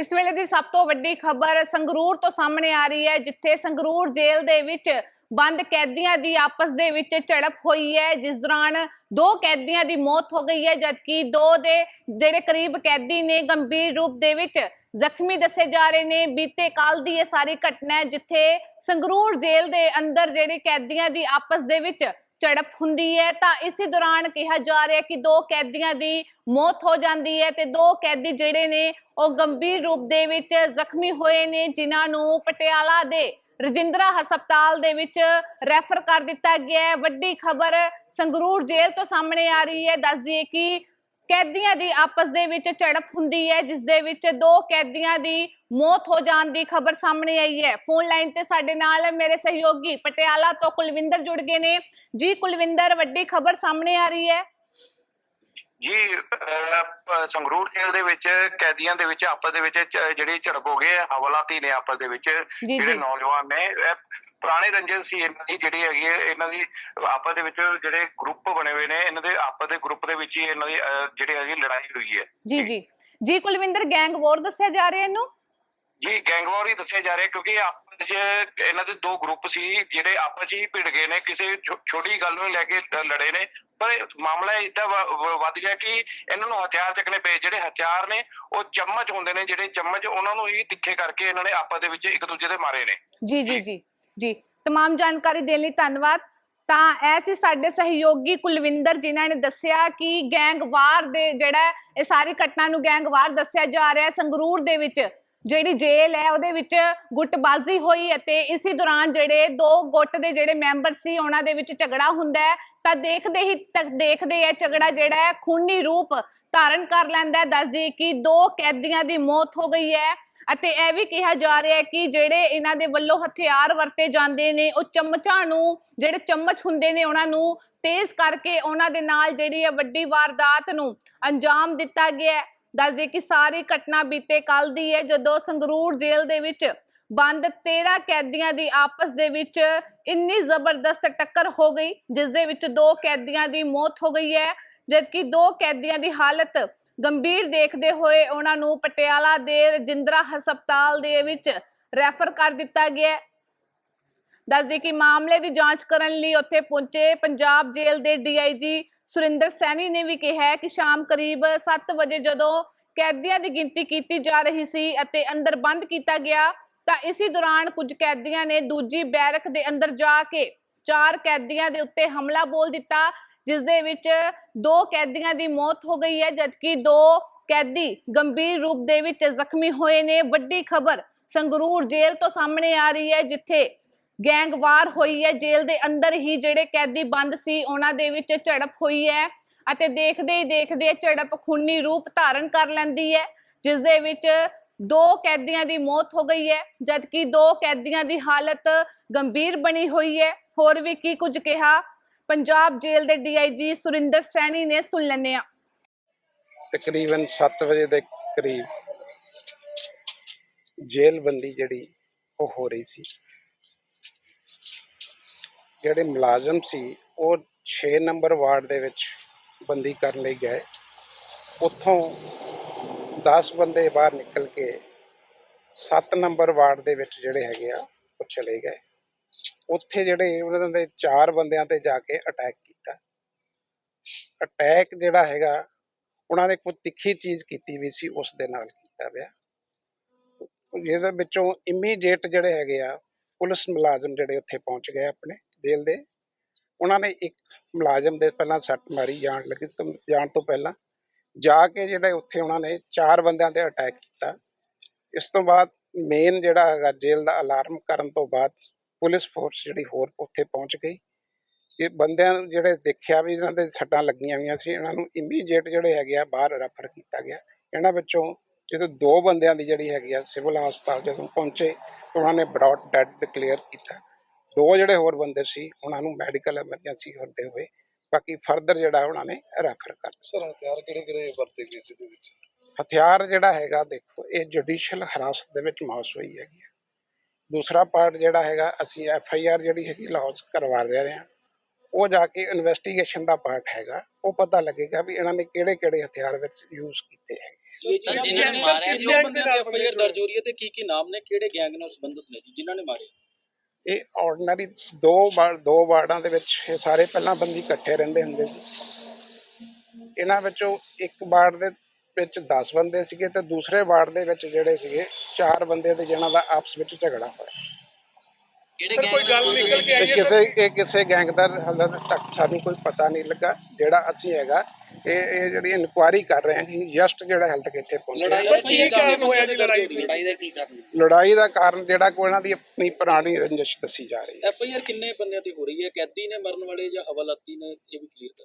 ਇਸ ਵੇਲੇ ਦੀ ਸਭ ਤੋਂ ਵੱਡੀ ਖਬਰ ਸੰਗਰੂਰ ਤੋਂ ਸਾਹਮਣੇ ਆ ਰਹੀ ਹੈ, ਜਿੱਥੇ ਸੰਗਰੂਰ ਜੇਲ੍ਹ ਦੇ ਵਿੱਚ ਬੰਦ ਕੈਦੀਆਂ ਦੀ ਆਪਸ ਦੇ ਵਿੱਚ ਝੜਪ ਹੋਈ ਹੈ, ਜਿਸ ਦੌਰਾਨ ਦੋ ਕੈਦੀਆਂ ਦੀ ਮੌਤ ਹੋ ਗਈ ਹੈ, ਜਦਕਿ ਦੋ ਦੇ ਜਿਹੜੇ ਕਰੀਬ ਕੈਦੀ ਨੇ ਗੰਭੀਰ ਰੂਪ ਦੇ ਵਿੱਚ ਜ਼ਖਮੀ ਦੱਸੇ ਜਾ ਰਹੇ ਨੇ। ਬੀਤੇ ਕੱਲ ਦੀ ਇਹ ਸਾਰੀ ਘਟਨਾ ਜਿੱਥੇ ਸੰਗਰੂਰ ਜੇਲ੍ਹ ਦੇ ਅੰਦਰ ਜਿਹੜੇ ਕੈਦੀਆਂ ਦੀ ਆਪਸ ਦੇ ਵਿੱਚ ਝੜਪ ਹੁੰਦੀ ਹੈ, ਤਾਂ ਇਸੇ ਦੌਰਾਨ ਕਿਹਾ ਜਾ ਰਿਹਾ ਕਿ ਦੋ ਕੈਦੀਆਂ ਦੀ ਮੌਤ ਹੋ ਜਾਂਦੀ ਹੈ ਤੇ ਦੋ ਕੈਦੀ ਜਿਹੜੇ ਨੇ ਉਹ ਗੰਭੀਰ ਰੂਪ ਦੇ ਵਿੱਚ ਜ਼ਖਮੀ ਹੋਏ ਨੇ, ਜਿਨ੍ਹਾਂ ਨੂੰ ਪਟਿਆਲਾ ਦੇ ਰਜਿੰਦਰਾ ਹਸਪਤਾਲ ਦੇ ਵਿੱਚ ਰੈਫਰ ਕਰ ਦਿੱਤਾ ਗਿਆ ਹੈ। ਵੱਡੀ ਖਬਰ ਸੰਗਰੂਰ ਜੇਲ੍ਹ ਤੋਂ ਸਾਹਮਣੇ ਆ ਰਹੀ ਹੈ। ਦੱਸ ਦਈਏ ਕਿ ਕੈਦੀਆਂ ਦੀ ਆਪਸ ਦੇ ਵਿੱਚ ਝੜਪ ਹੁੰਦੀ ਹੈ ਜਿਸ ਦੇ ਵਿੱਚ ਦੋ ਕੈਦੀਆਂ ਦੀ ਮੌਤ ਹੋ ਜਾਣ ਦੀ ਖਬਰ ਸਾਹਮਣੇ ਆਈ ਹੈ। ਫੋਨ ਲਾਈਨ ਤੇ ਸਾਡੇ ਨਾਲ ਮੇਰੇ ਸਹਿਯੋਗੀ ਪਟਿਆਲਾ ਤੋਂ ਕੁਲਵਿੰਦਰ ਜੁੜ ਗਏ ਨੇ। ਜੀ ਕੁਲਵਿੰਦਰ ਵੱਡੀ ਖਬਰ ਸਾਹਮਣੇ ਆ ਰਹੀ ਹੈ। ਜੀ ਸੰਗਰੂਰ ਜੇਲ੍ਹ ਦੇ ਵਿੱਚ ਕੈਦੀਆਂ ਦੇ ਵਿੱਚ ਆਪਸ ਦੇ ਵਿੱਚ ਜਿਹੜੀ ਝੜਪ ਹੋ ਗਈ ਹੈ ਹਵਾਲਾਤੀ ਨੇ ਆਪਸ ਦੇ ਵਿੱਚ। ਜਿਹੜੇ ਨੌਜਵਾਨ ਨੇ ਪੁਰਾਣੇ ਰੰਜਨ ਸੀ ਇਹਨਾਂ ਦੀ ਜਿਹੜੀ ਹੈਗੀ ਹੈ ਇਹਨਾਂ ਦੀ ਆਪਸ ਦੇ ਵਿੱਚ ਜਿਹੜੇ ਗਰੁੱਪ ਬਣੇ ਹੋਏ ਨੇ ਇਹਨਾਂ ਦੇ ਆਪਸ ਦੇ ਗਰੁੱਪ ਦੇ ਵਿੱਚ ਹੀ ਇਹਨਾਂ ਦੀ ਅਹ, ਜਿਹੜੀ ਹੈਗੀ ਲੜਾਈ ਹੋਈ ਹੈ। ਜੀ ਜੀ। ਜੀ ਕੁਲਵਿੰਦਰ ਗੈਂਗ ਵੋਰ ਦੱਸਿਆ ਜਾ ਰਿਹਾ ਇਹਨੂੰ? ਜੀ ਗੈਂਗਵਾਰ ਹੀ ਦੱਸਿਆ ਜਾ ਰਿਹਾ ਕਿਉਂਕਿ ਆਪਸ 'ਚ ਇਹਨਾਂ ਦੇ ਦੋ ਗਰੁੱਪ ਸੀ ਜਿਹੜੇ ਆਪਸ 'ਚ ਹੀ ਭਿੜ ਗਏ ਨੇ ਕਿਸੇ ਛੋ- ਛੋਟੀ ਗੱਲ ਨੂੰ ਲੈ ਕੇ ਲ- ਲੜੇ ਨੇ। ਪਰ ਇਹ ਮਾਮਲਾ ਇਦਾਂ ਵੱਧ ਗਿਆ ਕਿ ਇਹਨਾਂ ਨੂੰ ਹਥਿਆਰ ਚੱਕਣੇ ਪਏ ਜਿਹੜੇ ਹਥਿਆਰ ਨੇ ਉਹ ਚਮਚ ਹੁੰਦੇ ਨੇ ਜਿਹੜੇ ਚਮਚ ਉਹਨਾਂ ਨੂੰ ਹੀ ਤਿੱਖੇ ਕਰਕੇ ਇਹਨਾਂ ਨੇ ਆਪਸ ਦੇ ਵਿੱਚ ਇੱਕ ਦੂਜੇ ਦੇ ਮਾਰੇ ਨੇ। ਜੀ ਜੀ ਜੀ। ਜੀ तमाम ਜਾਣਕਾਰੀ ਦੇਣ ਲਈ ਧੰਨਵਾਦ ਤਾਂ ਇਹ ਸੀ ਸਾਡੇ ਸਹਿਯੋਗੀ ਕੁਲਵਿੰਦਰ ਜਿਨ੍ਹਾਂ ਨੇ ਦੱਸਿਆ ਕਿ ਗੈਂਗਵਾਰ ਦੇ ਜਿਹੜਾ ਹੈ, ਇਹ ਸਾਰੀ ਘਟਨਾ ਨੂੰ ਗੈਂਗਵਾਰ ਦੱਸਿਆ ਜਾ ਰਿਹਾ ਹੈ ਸੰਗਰੂਰ ਦੇ ਵਿੱਚ ਜਿਹੜੀ ਜੇਲ੍ਹ ਹੈ ਉਹਦੇ ਵਿੱਚ ਗੁੱਟਬਾਜ਼ੀ ਹੋਈ ਅਤੇ ਇਸੇ ਦੌਰਾਨ ਜਿਹੜੇ ਦੋ ਗੁੱਟ ਦੇ ਜਿਹੜੇ ਮੈਂਬਰ ਸੀ ਉਹਨਾਂ ਦੇ ਵਿੱਚ ਝਗੜਾ ਹੁੰਦਾ ਹੈ ਤਾਂ ਦੇਖਦੇ ਹੀ ਤੱਕ ਦੇਖਦੇ ਹੈ ਝਗੜਾ ਜਿਹੜਾ ਹੈ ਖੂਨੀ ਰੂਪ ਧਾਰਨ ਕਰ ਲੈਂਦਾ ਹੈ ਦੱਸਦੀ ਕਿ ਦੋ ਕੈਦੀਆਂ ਦੀ ਮੌਤ ਹੋ ਗਈ ਹੈ ਅਤੇ ਇਹ ਵੀ ਕਿਹਾ ਜਾ ਰਿਹਾ ਹੈ ਕਿ ਜਿਹੜੇ ਇਹਨਾਂ ਦੇ ਵੱਲੋਂ ਹਥਿਆਰ ਵਰਤੇ ਜਾਂਦੇ ਨੇ, ਉਹ ਚਮਚਾਂ ਨੂੰ, ਜਿਹੜੇ ਚਮਚ ਹੁੰਦੇ ਨੇ ਉਹਨਾਂ ਨੂੰ ਤੇਜ਼ ਕਰਕੇ ਉਹਨਾਂ ਦੇ ਨਾਲ ਜਿਹੜੀ ਹੈ ਵੱਡੀ ਵਾਰਦਾਤ ਨੂੰ ਅੰਜਾਮ ਦਿੱਤਾ ਗਿਆ ਹੈ। ਦੱਸਦੇ ਕਿ ਸਾਰੀ ਘਟਨਾ ਬੀਤੇ ਕੱਲ ਦੀ ਹੈ, ਜਦੋਂ ਸੰਗਰੂਰ ਜੇਲ੍ਹ ਦੇ ਵਿੱਚ ਬੰਦ 13 ਕੈਦੀਆਂ ਦੀ ਆਪਸ ਦੇ ਵਿੱਚ ਇੰਨੀ ਜ਼ਬਰਦਸਤ ਟੱਕਰ ਹੋ ਗਈ, ਜਿਸ ਦੇ ਵਿੱਚ ਦੋ ਕੈਦੀਆਂ ਦੀ ਮੌਤ ਹੋ ਗਈ ਹੈ, ਜਦਕਿ ਦੋ ਕੈਦੀਆਂ ਦੀ ਹਾਲਤ ਗੰਭੀਰ ਦੇਖਦੇ ਹੋਏ ਉਹਨਾਂ ਨੂੰ ਪਟਿਆਲਾ ਦੇ ਰਜਿੰਦਰਾ ਹਸਪਤਾਲ ਦੇ ਵਿੱਚ ਰੈਫਰ ਕਰ ਦਿੱਤਾ ਗਿਆ ਹੈ। ਦੱਸਦੇ ਕਿ ਮਾਮਲੇ ਦੀ ਜਾਂਚ ਕਰਨ ਲਈ ਉੱਥੇ ਪਹੁੰਚੇ ਪੰਜਾਬ ਜੇਲ੍ਹ ਦੇ ਡੀਆਈਜੀ ਸੁਰਿੰਦਰ ਸੈਣੀ ਨੇ ਵੀ ਕਿਹਾ ਕਿ ਸ਼ਾਮ ਕਰੀਬ 7 ਵਜੇ ਜਦੋਂ ਕੈਦੀਆਂ ਦੀ ਗਿਣਤੀ ਕੀਤੀ ਜਾ ਰਹੀ ਸੀ ਅਤੇ ਅੰਦਰ ਬੰਦ ਕੀਤਾ ਗਿਆ, ਤਾਂ ਇਸੇ ਦੌਰਾਨ ਕੁਝ ਕੈਦੀਆਂ ਨੇ ਦੂਜੀ ਬੈਰਕ ਦੇ ਅੰਦਰ ਜਾ ਕੇ ਚਾਰ ਕੈਦੀਆਂ ਦੇ ਉੱਤੇ ਹਮਲਾ ਬੋਲ ਦਿੱਤਾ ਜਿਸ ਦੇ ਵਿੱਚ ਦੋ ਕੈਦੀਆਂ ਦੀ ਮੌਤ ਹੋ ਗਈ ਹੈ, ਜਦਕਿ ਦੋ ਕੈਦੀ ਗੰਭੀਰ ਰੂਪ ਦੇ ਵਿੱਚ ਜ਼ਖਮੀ ਹੋਏ ਨੇ। ਵੱਡੀ ਖਬਰ, ਸੰਗਰੂਰ ਜੇਲ੍ਹ ਤੋਂ ਸਾਹਮਣੇ ਆ ਰਹੀ ਹੈ, ਜਿੱਥੇ ਗੈਂਗਵਾਰ ਹੋਈ ਹੈ। ਜੇਲ੍ਹ ਦੇ ਅੰਦਰ ਹੀ ਜਿਹੜੇ ਕੈਦੀ ਬੰਦ ਸੀ, ਉਹਨਾਂ ਦੇ ਵਿੱਚ ਝੜਪ ਹੋਈ ਹੈ ਅਤੇ ਦੇਖਦੇ ਹੀ ਦੇਖਦੇ ਝੜਪ ਖੂਨੀ ਰੂਪ ਧਾਰਨ ਕਰ ਲੈਂਦੀ ਹੈ ਜਿਸ ਦੇ ਵਿੱਚ ਦੋ ਕੈਦੀਆਂ ਦੀ ਮੌਤ ਹੋ ਗਈ ਹੈ, ਜਦਕਿ ਦੋ ਕੈਦੀਆਂ ਦੀ ਹਾਲਤ ਗੰਭੀਰ ਬਣੀ ਹੋਈ ਹੈ। ਹੋਰ ਵੀ ਕੀ ਕੁਝ ਕਿਹਾ ਪੰਜਾਬ ਜੇਲ੍ਹ ਦੇ ਡੀਆਈਜੀ ਸੁਰਿੰਦਰ ਸੈਣੀ ਨੇ ਸੁਣ ਲੈਣੇ ਹਾਂ। ਤਕਰੀਬਨ 7 ਵਜੇ ਦੇ ਕਰੀਬ ਜੇਲ੍ਹ ਬੰਦੀ ਜਿਹੜੀ ਉਹ ਹੋ ਰਹੀ ਸੀ। ਜਿਹੜੇ ਮੁਲਾਜ਼ਮ ਸੀ, ਉਹ 6 ਨੰਬਰ ਵਾਰਡ ਦੇ ਵਿੱਚ ਬੰਦੀ ਕਰਨ ਲਈ ਗਏ। ਉੱਥੋਂ 10 ਬੰਦੇ ਬਾਹਰ ਨਿਕਲ ਕੇ 7 ਨੰਬਰ ਵਾਰਡ ਦੇ ਵਿੱਚ ਜਿਹੜੇ ਹੈਗੇ ਆ, ਉਹ ਚਲੇ ਗਏ। ਉੱਥੇ ਜਿਹੜੇ ਉਹਨਾਂ ਦੇ ਚਾਰ ਬੰਦਿਆਂ ਤੇ ਜਾ ਕੇ ਅਟੈਕ ਕੀਤਾ। ਅਟੈਕ ਜਿਹੜਾ ਹੈਗਾ, ਉਹਨਾਂ ਨੇ ਕੋਈ ਤਿੱਖੀ ਚੀਜ਼ ਕੀਤੀ ਵੀ ਸੀ, ਉਸ ਦੇ ਨਾਲ ਕੀਤਾ ਗਿਆ ਜਿਹਦੇ ਵਿੱਚੋਂ ਇਮੀਡੀਏਟ ਜਿਹੜੇ ਹੈਗੇ ਆ, ਪੁਲਿਸ ਮੁਲਾਜ਼ਮ ਜਿਹੜੇ ਉੱਥੇ ਪਹੁੰਚ ਗਏ ਆਪਣੇ ਜੇਲ੍ਹ ਦੇ। ਉਹਨਾਂ ਨੇ ਇੱਕ ਮੁਲਾਜ਼ਮ ਦੇ ਪਹਿਲਾਂ ਸੱਟ ਮਾਰੀ, ਜਾਣ ਲੱਗੀ ਜਾਣ ਤੋਂ ਪਹਿਲਾਂ। ਜਾ ਕੇ ਜਿਹੜੇ ਉੱਥੇ ਉਹਨਾਂ ਨੇ ਚਾਰ ਬੰਦਿਆਂ ਤੇ ਅਟੈਕ ਕੀਤਾ। ਇਸ ਤੋਂ ਬਾਅਦ ਮੇਨ ਜਿਹੜਾ ਹੈਗਾ, ਜੇਲ੍ਹ ਦਾ ਅਲਾਰਮ ਕਰਨ ਤੋਂ ਬਾਅਦ ਪੁਲਿਸ ਫੋਰਸ ਜਿਹੜੀ ਹੋਰ ਉੱਥੇ ਪਹੁੰਚ ਗਈ। ਇਹ ਬੰਦਿਆਂ ਨੂੰ ਜਿਹੜੇ ਦੇਖਿਆ ਵੀ ਇਹਨਾਂ ਦੇ ਸੱਟਾਂ ਲੱਗੀਆਂ ਹੋਈਆਂ ਸੀ ਇਹਨਾਂ ਨੂੰ ਇਮੀਡੀਏਟ ਜਿਹੜੇ ਹੈਗੇ ਆ ਬਾਹਰ ਰੈਫਰ ਕੀਤਾ ਗਿਆ। ਇਹਨਾਂ ਵਿੱਚੋਂ ਜਦੋਂ ਦੋ ਬੰਦਿਆਂ ਦੀ ਜਿਹੜੀ ਹੈਗੀ ਆ ਸਿਵਲ ਹਸਪਤਾਲ ਜਦੋਂ ਪਹੁੰਚੇ ਉਹਨਾਂ ਨੇ ਬ੍ਰੌਡ ਡੈਡ ਡਿਕਲੇਅਰ ਕੀਤਾ। ਦੋ ਜਿਹੜੇ ਹੋਰ ਬੰਦੇ ਸੀ ਉਹਨਾਂ ਨੂੰ ਮੈਡੀਕਲ ਐਮਰਜੈਂਸੀ ਹੁੰਦੇ ਹੋਏ ਬਾਕੀ ਫਰਦਰ ਜਿਹੜਾ ਉਹਨਾਂ ਨੇ ਰੈਫਰ ਕਰ ਸਰ ਹਥਿਆਰ ਕਿਹੜੇ ਕਿਹੜੇ ਵਰਤੇ ਗਏ ਸੀ ਦੇ ਵਿੱਚ? ਹਥਿਆਰ ਜਿਹੜਾ ਹੈਗਾ ਦੇਖੋ ਇਹ ਜੁਡੀਸ਼ੀਅਲ ਹਰਾਸਤ ਦੇ ਵਿੱਚ ਮੌਸ ਹੋਈ ਹੈਗੀ ਦੂਸਰਾ ਪਾਰਟ ਜਿਹੜਾ ਹੈਗਾ ਅਸੀਂ ਐਫ ਆਈ ਆਰ ਜਿਹੜੀ ਹੈਗੀ ਲਾਂਚ ਕਰਵਾ ਰਹੇ ਹਾਂ। ਉਹ ਜਾ ਕੇ ਇਨਵੈਸਟੀਗੇਸ਼ਨ ਦਾ ਪਾਰਟ ਹੈਗਾ। ਉਹ ਪਤਾ ਲੱਗੇਗਾ ਵੀ ਇਹਨਾਂ ਨੇ ਕਿਹੜੇ ਕਿਹੜੇ ਹਥਿਆਰ ਵਿੱਚ ਯੂਜ਼ ਕੀਤੇ ਹੈਗੇ। ਸਰ ਜਿਨ੍ਹਾਂ ਨੇ ਮਾਰਿਆ ਸੀ ਉਹ ਬੰਦੇ ਦੀ ਐਫਆਈਆਰ ਦਰਜ ਹੋ ਰਹੀ ਹੈ ਤੇ ਕੀ ਕੀ ਨਾਮ ਨੇ ਕਿਹੜੇ ਗੈਂਗ ਨਾਲ ਸੰਬੰਧਿਤ ਨੇ ਜੀ ਜਿਨ੍ਹਾਂ ਨੇ ਮਾਰੇ ਇਹ ਆਰਡੀਨਰੀ ਦੋ ਵਾਰ ਦੋ ਵਾਰਡਾਂ ਦੇ ਵਿੱਚ ਇਹ ਸਾਰੇ ਪਹਿਲਾਂ ਬੰਦੀ ਇਕੱਠੇ ਰਹਿੰਦੇ ਹੁੰਦੇ ਸੀ। ਇਹਨਾਂ ਵਿੱਚੋਂ ਇੱਕ ਵਾਰਡ ਦੇ ਵਿੱਚ 10 ਬੰਦੇ ਸੀਗੇ ਤੇ ਦੂਸਰੇ ਵਾਰਡ ਦੇ ਵਿੱਚ ਜਿਹੜੇ ਸੀਗੇ ਚਾਰ ਬੰਦੇ ਤੇ ਜਿਹਨਾਂ ਦਾ ਆਪਸ ਵਿੱਚ ਝਗੜਾ ਹੋਇਆ। ਕਿਹੜੇ ਸਰ, ਕੋਈ ਗੱਲ ਨਿਕਲ ਕੇ ਆਈ ਹੈ? ਕਿਸੇ ਇਹ ਕਿਸੇ ਗੈਂਗ ਦਾ ਹਾਲੇ ਤੱਕ ਸਾਨੂੰ ਕੋਈ ਪਤਾ ਨਹੀਂ ਲੱਗਾ ਜਿਹੜਾ ਅਸੀਂ ਹੈਗਾ ਇਹ ਇਹ ਜਿਹੜੀ ਇਨਕੁਆਇਰੀ ਕਰ ਰਹੇ ਹਾਂ ਜਸਟ ਜਿਹੜਾ ਹਾਲੇ ਤੱਕ ਇੱਥੇ ਪਹੁੰਚਿਆ। ਸਰ ਕੀ ਕਾਰਨ ਹੋਇਆ ਜੀ ਲੜਾਈ ਦੀ ਲੜਾਈ ਦਾ ਕੀ ਕਾਰਨ? ਲੜਾਈ ਦਾ ਕਾਰਨ ਜਿਹੜਾ ਕੋਈ ਇਹਨਾਂ ਦੀ ਆਪਣੀ ਪੁਰਾਣੀ ਰੰਜਿਸ਼ ਦੱਸੀ ਜਾ ਰਹੀ ਹੈ। ਐਫਆਈਆਰ ਕਿੰਨੇ ਬੰਦਿਆਂ ਤੇ ਹੋ ਰਹੀ ਹੈ? ਕੈਦੀ ਨੇ ਮਰਨ ਵਾਲੇ ਜਾਂ ਹਵਾਲਾਤੀ ਨੇ ਇਹ ਵੀ ਕਲੀਅਰ ਕਰ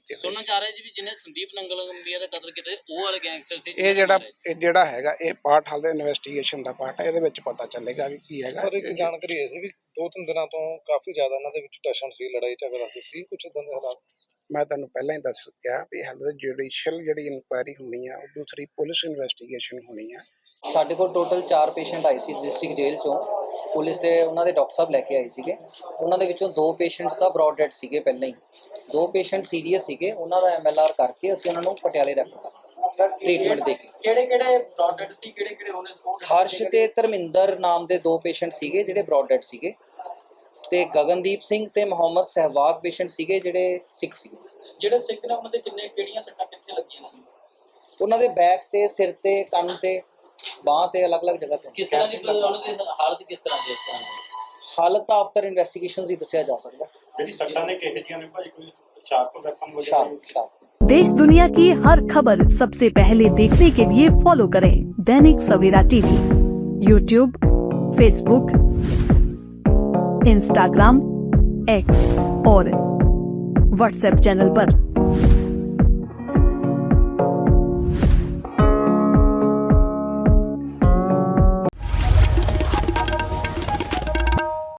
ਕੀਤੇ ਹੋਏ ਸੁਣਨਾ ਚਾਹ ਰਿਹਾ ਜੀ ਵੀ ਜਿਹਨੇ ਸੰਦੀਪ ਨੰਗਲ ਗੰਬੀਆ ਦਾ ਕਤਲ ਕੀਤਾ ਉਹ ਵਾਲੇ ਗੈਂਗਸਟਰ ਸੀ ਇਹ ਜਿਹੜਾ ਇਹ ਜਿਹੜਾ ਹੈਗਾ ਇਹ ਪਾਰਟ ਹਾਲੇ ਇਨਵੈਸਟੀਗੇਸ਼ਨ ਦਾ ਪਾਰਟ ਹੈ ਇਹਦੇ ਵਿੱਚ ਪਤਾ ਚੱਲੇਗਾ ਵੀ ਕੀ ਹੈਗਾ। ਸਰ ਇੱਕ ਜਾਣਕਾਰੀ ਇਹ ਸੀ ਵੀ ਦੋ ਤਿੰਨ ਦਿਨਾਂ ਤੋਂ ਕਾਫੀ ਜ਼ਿਆਦਾ ਇਹਨਾਂ ਦੇ ਵਿੱਚ ਟੈਸ਼ਨ ਸੀ ਲੜਾਈ ਝਗੜਾ ਸੀ ਸੀ ਕੁਝ ਇਦਾਂ ਦੇ ਹਾਲਾਤ? ਮੈਂ ਤੁਹਾਨੂੰ ਪਹਿਲਾਂ ਹੀ ਦੱਸ ਚੁੱਕਿਆ ਵੀ ਹਾਲੇ ਜੁਡੀਸ਼ੀਅਲ ਜਿਹੜੀ ਇਨਕੁਆਇਰੀ ਹੋਣੀ ਆ ਉਹ ਦੂਸਰੀ ਪੁਲਿਸ ਇਨਵੈਸਟੀਗੇਸ਼ਨ ਹੋਣੀ ਆ। ਸਾਡੇ ਕੋਲ ਟੋਟਲ 4 ਪੇਸ਼ੈਂਟ ਆਏ ਸੀ ਡਿਸਟ੍ਰਿਕਟ ਜੇਲ੍ਹ ਚੋਂ। ਪੁਲਿਸ ਦੇ ਉਹਨਾਂ ਦੇ ਡਾਕਟਰ ਸਾਹਿਬ ਲੈ ਕੇ ਆਏ ਸੀਗੇ। ਉਹਨਾਂ ਦੇ ਵਿੱਚੋਂ ਦੋ ਪੇਸ਼ੈਂਟਸ ਤਾਂ ਬ੍ਰੌਡ ਡੈਡ ਸੀਗੇ ਪਹਿਲਾਂ ਹੀ। ਦੋ ਪੇਸ਼ੈਂਟ ਸੀਰੀਅਸ ਸੀਗੇ ਉਹਨਾਂ ਦਾ ਐਮਐਲਆਰ ਕਰਕੇ ਅਸੀਂ ਉਹਨਾਂ ਨੂੰ ਪਟਿਆਲੇ ਰੱਖਤਾ ਟ੍ਰੀਟਮੈਂਟ ਦੇ ਕੇ ਕਿਹੜੇ ਕਿਹੜੇ ਪ੍ਰੋਡਕਟ ਸੀ ਕਿਹੜੇ ਕਿਹੜੇ ਹੋਣੇ ਹਰਸ਼ ਤੇ ਧਰਮਿੰਦਰ ਨਾਮ ਦੇ ਦੋ ਪੇਸ਼ੈਂਟ ਸੀਗੇ ਜਿਹੜੇ ਬ੍ਰੌਡ ਡੈਡ ਸੀਗੇ। ਤੇ ਗਗਨਦੀਪ ਸਿੰਘ ਤੇ ਮੁਹੰਮਦ ਸਹਿਵਾਗ ਪੇਸ਼ੈਂਟ ਸੀਗੇ ਜਿਹੜੇ ਸਿੱਖ ਸੀਗੇ। ਜਿਹੜੇ ਸਿੱਖ ਨੇ ਉਹਨਾਂ ਦੇ ਕਿੰਨੇ ਕਿਹੜੀਆਂ ਸੱਟਾਂ ਕਿੱਥੇ ਲੱਗੀਆਂ ਨੇ? ਉਹਨਾਂ ਦੇ ਬੈਕ ਤੇ ਸਿਰ ਤੇ ਕੰਨ ਤੇ ਬਾਹ ਤੇ ਅਲੱਗ-ਅਲੱਗ ਜਗ੍ਹਾ ਤੇ। ਕਿਸ ਤਰ੍ਹਾਂ ਦੀ ਉਹਨਾਂ ਦੀ ਹਾਲਤ ਕਿਸ ਤਰ੍ਹਾਂ ਦੀ ਇਸ ਤਰ੍ਹਾਂ ਦੀ ਹਾਲਤ ਤਾਂ ਆਫਟਰ ਇਨਵੈਸਟੀਗੇਸ਼ਨ ਹੀ ਦੱਸਿਆ ਜਾ ਸਕਦਾ ਜਿਹੜੀ ਸੱਟਾਂ ਨੇ ਕਿਹੋ ਜਿਹੀਆਂ ਨੇ ਭਾਜੀ ਕੋਈ ਸ਼ਾਰਪ ਵੈਪਨ ਵਗੈਰਾ ਸ਼ਾਰਪ ਸ਼ਾਰਪ देश दुनिया की हर खबर सबसे पहले देखने के लिए फॉलो करें Dainik Savera TV YouTube Facebook Instagram X और व्हाट्सएप चैनल पर।